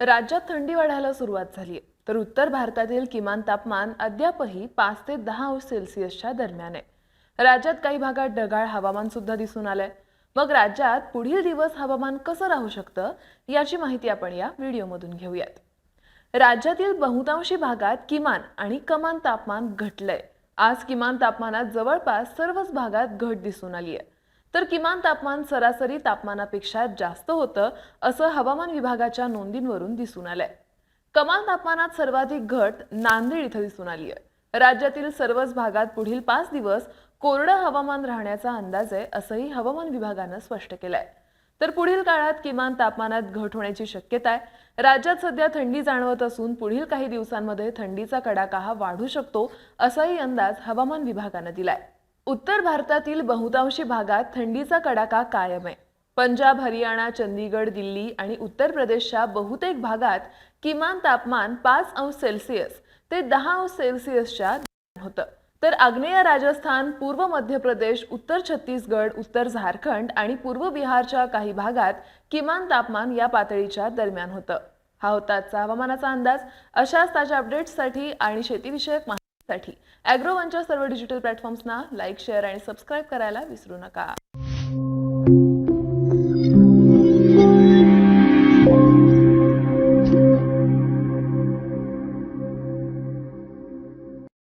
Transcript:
राज्यात थंडी वाढायला सुरुवात झाली आहे. तर उत्तर भारतातील किमान तापमान अद्यापही पाच ते दहा अंश सेल्सिअसच्या दरम्यान आहे. राज्यात काही भागात ढगाळ हवामान सुद्धा दिसून आलंय. मग राज्यात पुढील दिवस हवामान कसं राहू शकतं याची माहिती आपण या व्हिडिओमधून घेऊयात. राज्यातील बहुतांशी भागात किमान आणि कमान तापमान घटलंय. आज किमान तापमानात जवळपास सर्वच भागात घट दिसून आली आहे. तर किमान तापमान सरासरी तापमानापेक्षा जास्त होतं असं हवामान विभागाच्या नोंदींवरून दिसून आलंय. कमाल तापमानात सर्वाधिक घट नांदेड इथं दिसून आली आहे राज्यातील सर्वच भागात पुढील पाच दिवस कोरडं हवामान राहण्याचा अंदाज आहे असंही हवामान विभागानं स्पष्ट केलंय. तर पुढील काळात किमान तापमानात घट होण्याची शक्यता आहे. राज्यात सध्या थंडी जाणवत असून पुढील काही दिवसांमध्ये थंडीचा कडाका हा वाढू शकतो असाही अंदाज हवामान विभागानं दिलाय. उत्तर भारतातील बहुतांशी भागात थंडीचा कडाका कायम आहे. पंजाब हरियाणा चंदीगड दिल्ली आणि उत्तर प्रदेशच्या बहुतेक भागात किमान तापमान पाच अंश सेल्सिअस ते दहा अंश सेल्सिअसच्या होतं. तर आग्नेय राजस्थान पूर्व मध्य प्रदेश उत्तर छत्तीसगड उत्तर झारखंड आणि पूर्व बिहारच्या काही भागात किमान तापमान या पातळीच्या दरम्यान होतं. हा होता आजचा हवामानाचा अंदाज. अशाच ताज्या अपडेट्ससाठी आणि शेतीविषयक साठी. अॅग्रोवनच्या सर्व डिजिटल प्लॅटफॉर्म्सना लाईक शेअर आणि सबस्क्राईब करायला विसरू नका.